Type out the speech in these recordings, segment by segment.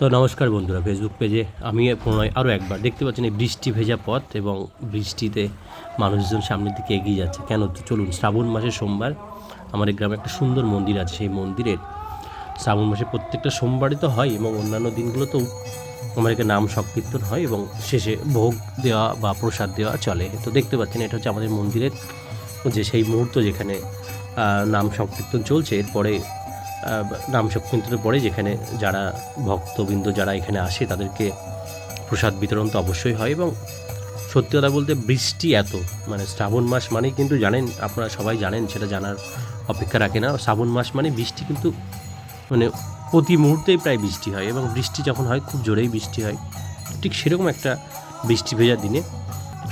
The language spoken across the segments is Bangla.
তো নমস্কার বন্ধুরা ফেসবুক পেজে আমি পুনরায় আরও একবার দেখতে পাচ্ছেন এই বৃষ্টি ভেজা পথ এবং বৃষ্টিতে মানুষজন সামনের দিকে এগিয়ে যাচ্ছে। কেন? চলুন, শ্রাবণ মাসের সোমবার আমাদের গ্রামে একটা সুন্দর মন্দির আছে, সেই মন্দিরের। শ্রাবণ মাসে প্রত্যেকটা সোমবারই তো হয় এবং অন্যান্য দিনগুলোতেও আমার এখানে নাম সংকীর্তন হয় এবং শেষে ভোগ দেওয়া বা প্রসাদ দেওয়া চলে। তো দেখতে পাচ্ছেন, এটা হচ্ছে আমাদের মন্দিরের যে সেই মুহূর্ত যেখানে নাম সংকীর্তন চলছে। এরপরে সংকীর্তনের পরে যেখানে যারা ভক্তবৃন্দ যারা এখানে আসে, তাদেরকে প্রসাদ বিতরণ তো অবশ্যই হয় এবং সত্যি কথা বলতে বৃষ্টি এত মানে শ্রাবণ মাস মানে কিন্তু জানেন, আপনারা সবাই জানেন, সেটা জানার অপেক্ষা রাখে না। শ্রাবণ মাস মানে বৃষ্টি কিন্তু মানে প্রতি মুহূর্তেই প্রায় বৃষ্টি হয় এবং বৃষ্টি যখন হয়, খুব জোরেই বৃষ্টি হয়। ঠিক সেরকম একটা বৃষ্টি ভেজা দিনে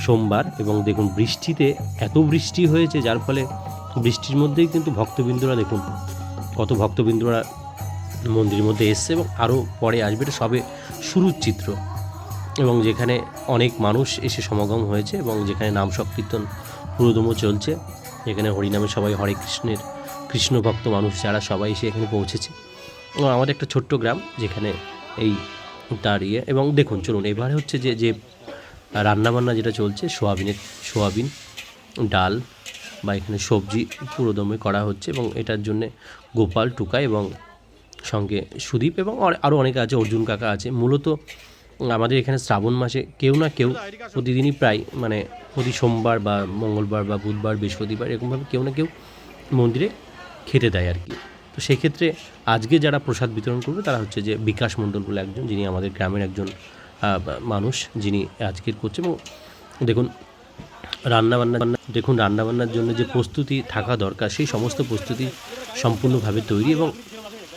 সোমবার এবং দেখুন বৃষ্টিতে এত বৃষ্টি হয়েছে, যার ফলে বৃষ্টির মধ্যেই কিন্তু ভক্তবৃন্দরা দেখুন কত ভক্তবৃন্দরা মন্দিরের মধ্যে এসছে এবং আরও পরে আসবে, এটা সবে শুরুর চিত্র। এবং যেখানে অনেক মানুষ এসে সমাগম হয়েছে এবং যেখানে নাম সংকীর্তন পুরোদম চলছে, যেখানে হরিনামে সবাই হরে কৃষ্ণের, কৃষ্ণ ভক্ত মানুষ যারা সবাই এসে এখানে পৌঁছেছে। এবং আমাদের একটা ছোট্ট গ্রাম যেখানে এই তার ইয়ে এবং দেখুন, চলুন, এবারে হচ্ছে যে যে রান্নাবান্না যেটা চলছে, সোয়াবিনের, সোয়াবিন, ডাল বা এখানে সবজি পুরোদমে করা হচ্ছে এবং এটার জন্যে গোপাল টুকা এবং সঙ্গে সুদীপ এবং আর- আরও অনেকে আছে, অর্জুন কাকা আছে। মূলত আমাদের এখানে শ্রাবণ মাসে কেউ না কেউ প্রতিদিনই প্রায় মানে প্রতি সোমবার বা মঙ্গলবার বা বুধবার, বৃহস্পতিবার এরকমভাবে কেউ না কেউ মন্দিরে খেতে দেয় আর কি। তো সেক্ষেত্রে আজকে যারা প্রসাদ বিতরণ করবে তারা হচ্ছে যে বিকাশ মণ্ডল বলে একজন, যিনি আমাদের গ্রামের একজন মানুষ, যিনি আজকের করছে এবং দেখুন রান্নাবান্না, দেখুন, রান্নাবান্নার জন্য যে প্রস্তুতি থাকা দরকার, সেই সমস্ত প্রস্তুতি সম্পূর্ণভাবে তৈরি এবং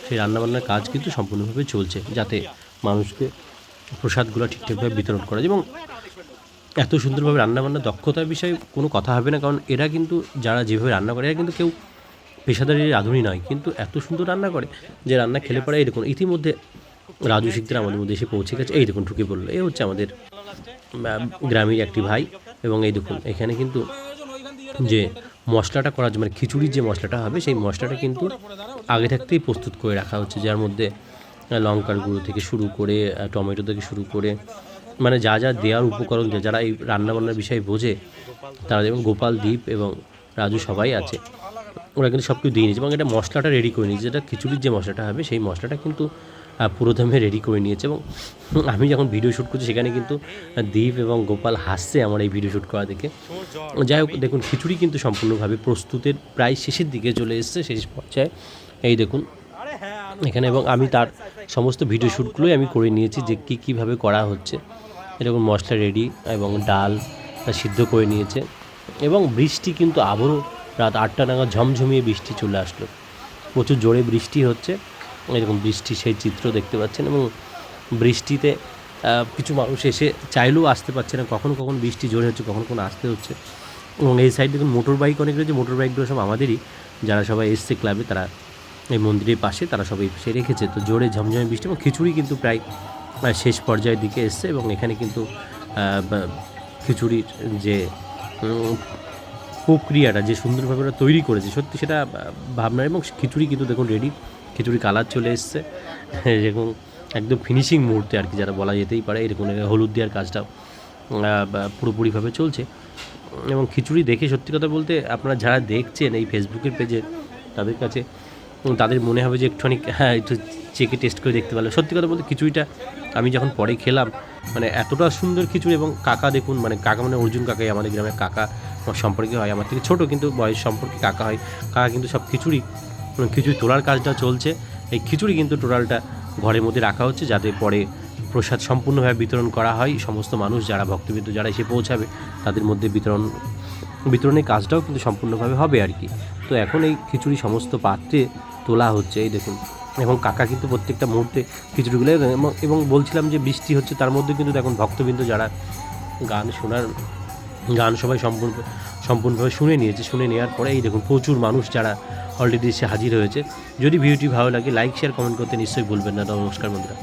সেই রান্নাবান্নার কাজ কিন্তু সম্পূর্ণভাবে চলছে, যাতে মানুষকে প্রসাদগুলো ঠিকঠাকভাবে বিতরণ করা যায় এবং এত সুন্দরভাবে রান্নাবান্নার দক্ষতার বিষয়ে কোনো কথা হবে না, কারণ এরা কিন্তু যারা যেভাবে রান্না করে, এরা কিন্তু কেউ পেশাদারি রাঁধুনি নয়, কিন্তু এত সুন্দর রান্না করে যে রান্না খেলে এই দেখুন, ইতিমধ্যে রাজু শিকদার আমাদের মধ্যে এসে পৌঁছে গেছে। এই দেখুন, ঢুকে পড়ল। এই হচ্ছে আমাদের গ্রামের একটি ভাই। এবং এই দেখুন, এখানে কিন্তু যে মশলাটা করার মানে খিচুড়ির যে মশলাটা হবে, সেই মশলাটা কিন্তু আগে থাকতেই প্রস্তুত করে রাখা হচ্ছে, যার মধ্যে লঙ্কার গুঁড়ো থেকে শুরু করে টমেটো থেকে শুরু করে মানে যা যা দেওয়ার উপকরণ যে, যারা এই রান্নাবান্নার বিষয়ে বোঝে, তারা যেমন গোপাল দ্বীপ এবং রাজু সবাই আছে, ওরা কিন্তু সব কিছু দিয়ে নিয়েছে, এবং এটা মশলাটা রেডি করে নিয়েছে, যেটা খিচুড়ির যে মশলাটা হবে, সেই মশলাটা কিন্তু পুরোদমে রেডি করে নিয়েছে এবং আমি যখন ভিডিও শ্যুট করছি, সেখানে কিন্তু দীপ এবং গোপাল হাসছে আমার এই ভিডিও শ্যুট করা দেখে। যাই হোক, দেখুন, খিচুড়ি কিন্তু সম্পূর্ণভাবে প্রস্তুতের প্রায় শেষের দিকে চলে এসেছে, শেষ পর্যায়ে। এই দেখুন, এখানে এবং আমি তার সমস্ত ভিডিও শ্যুটগুলোই আমি করে নিয়েছি, যে কী কীভাবে করা হচ্ছে। এরকম মশলা রেডি এবং ডাল সিদ্ধ করে নিয়েছে এবং বৃষ্টি কিন্তু আবারও রাত আটটা নাগাদ ঝমঝমিয়ে বৃষ্টি চলে আসলো। প্রচুর জোরে বৃষ্টি হচ্ছে। এরকম বৃষ্টি সেই চিত্র দেখতে পাচ্ছেন এবং বৃষ্টিতে কিছু মানুষ এসে চাইলেও আসতে পারছে না। কখন কখন বৃষ্টি জোরে হচ্ছে কখন কখন আসতে হচ্ছে। এবং এই সাইড দেখুন মোটর বাইক অনেক রয়েছে। মোটর বাইকগুলো সব আমাদেরই। যারা সবাই এসছে ক্লাবে তারা এই মন্দিরের পাশে তারা সবাই সে রেখেছে। তো জোরে ঝমঝমে বৃষ্টি এবং খিচুড়ি কিন্তু প্রায় শেষ পর্যায়ের দিকে এসছে এবং এখানে কিন্তু খিচুড়ির যে প্রক্রিয়াটা যে সুন্দরভাবে ওরা তৈরি করেছে সত্যি সেটা আহ, ভাবনা এবং খিচুড়ি কিন্তু দেখুন রেডি খিচুড়ি কালার চলে এসছে। এরকম একদম ফিনিশিং মুহূর্তে আর কি যারা বলা যেতেই পারে, এরকম হলুদ দেওয়ার কাজটা পুরোপুরিভাবে চলছে। এবং খিচুড়ি দেখে সত্যি কথা বলতে আপনারা যারা দেখছেন এই ফেসবুকের পেজে তাদের কাছে, তাদের মনে হবে যে একটুখানি হ্যাঁ একটু চেকে টেস্ট করে দেখতে পারল সত্যি কথা বলতে খিচুড়িটা আমি যখন পরে খেলাম মানে এতটা সুন্দর খিচুড়ি এবং কাকা দেখুন মানে কাকা মানে অর্জুন কাকাই, আমাদের গ্রামের কাকা, আমার সম্পর্কে হয়, আমার থেকে ছোটো কিন্তু বয়স সম্পর্কে কাকা হয়, কাকা কিন্তু সব খিচুড়ি খিচুড়ি তোলার কাজটা চলছে। এই খিচুড়ি কিন্তু টোটালটা ঘরের মধ্যে রাখা হচ্ছে যাতে পরে প্রসাদ সম্পূর্ণভাবে বিতরণ করা হয়। সমস্ত মানুষ যারা ভক্তবৃন্দ যারা এসে পৌঁছাবে তাদের মধ্যে বিতরণ, বিতরণের কাজটাও কিন্তু সম্পূর্ণভাবে হবে আর কি। তো এখন এই খিচুড়ি সমস্ত পাত্রে তোলা হচ্ছে, এই দেখুন। এবং কাকা কিন্তু প্রত্যেকটা মুহূর্তে খিচুড়িগুলো এবং- বলছিলাম যে বৃষ্টি হচ্ছে, তার মধ্যে কিন্তু দেখুন ভক্তবৃন্দ যারা গান শোনার, গান সবাই সম্পূর্ণ সম্পূর্ণভাবে শুনে নিয়েছে, শুনে নেওয়ার পরে এই দেখুন প্রচুর মানুষ যারা অলরেডি সে হাজির হয়েছে। যদি ভিডিওটি ভালো লাগে লাইক শেয়ার কমেন্ট করতে নিশ্চয়ই ভুলবেন না। নমস্কার বন্ধুরা।